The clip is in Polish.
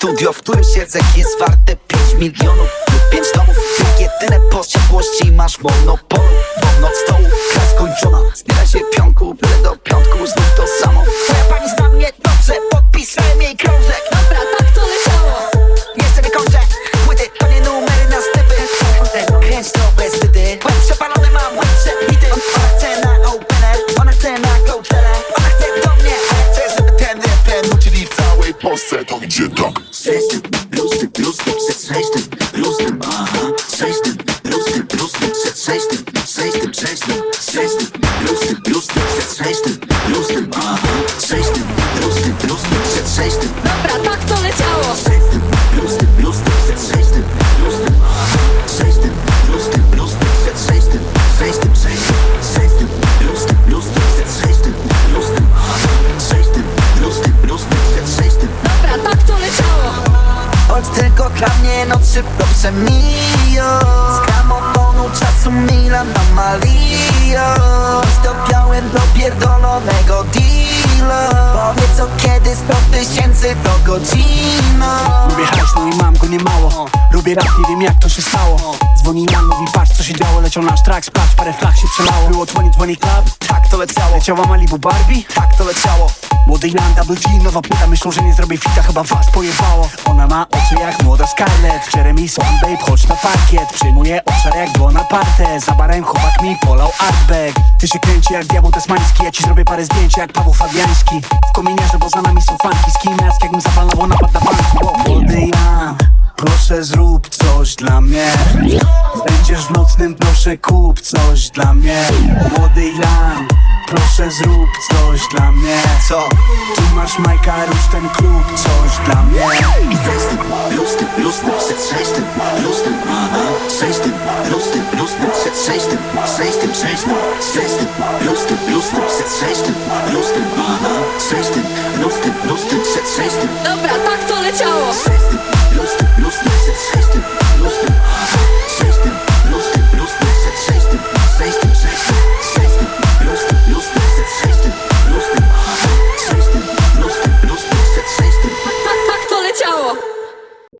Studio, w którym siedzę jest warte 5 milionów. 5 domów jedyne posiadłości masz monopol Polsce To idzie tak Sześćdym, lustym, lustym, przed sześćdym, lustym, aha Sześćdym, lustym, lustym, przed sześćdym, sześćdym, sześćdym, sześćdym, lustym, lustym, przed sześćdym, lustym, aha Sześćdym, lustym, lustym, przed sześćdym, Choć tylko dla mnie noc szybko przemija Z gramofonu czasu Milan Amalio Zdobiałem do pierdolonego deala. Powiedz o kiedy 100 tysięcy to godzina. Lubię hajs, no i mam go niemało. Lubię rap, nie wiem jak to się stało. Dzwoni nam, mówi patrz co się działo. Leciał nasz track, sprawdź, parę flag się przelało. Było 2020 Club, Tak to leciało, leciała Malibu Barbie? Tak to leciało. Młody Ilan, Double G, nowa płyta Myślą, że nie zrobię fita, chyba was pojebało. Ona ma oczy jak młoda Scarlett Jeremy Swan, babe, chodź na parkiet. Przyjmuje obszar jak Bonaparte Za barem chłopak mi polał artback Ty się kręci jak diabeł tasmański Ja ci zrobię parę zdjęć jak Paweł Fabiański. W kominiarze, bo za nami są fanki Z kim jask, jakbym zapalował napad na banki Młody Jan, proszę zrób coś dla mnie. Będziesz w nocnym, proszę kup coś dla mnie. Młody Jan, proszę zrób coś dla mnie. Co? tu masz Majka, rusz ten klub, coś dla mnie. Lustym, przed sześćdym, lustym, aha. Sześćdym, lustym, lustym, przed sześćdym, sześćdym, sześćdym, sześćdym, lustym, lustym, przed sześćdym, lustym, aha. Sześćdym, lustym, lustym, przed sześćdym, Dobra,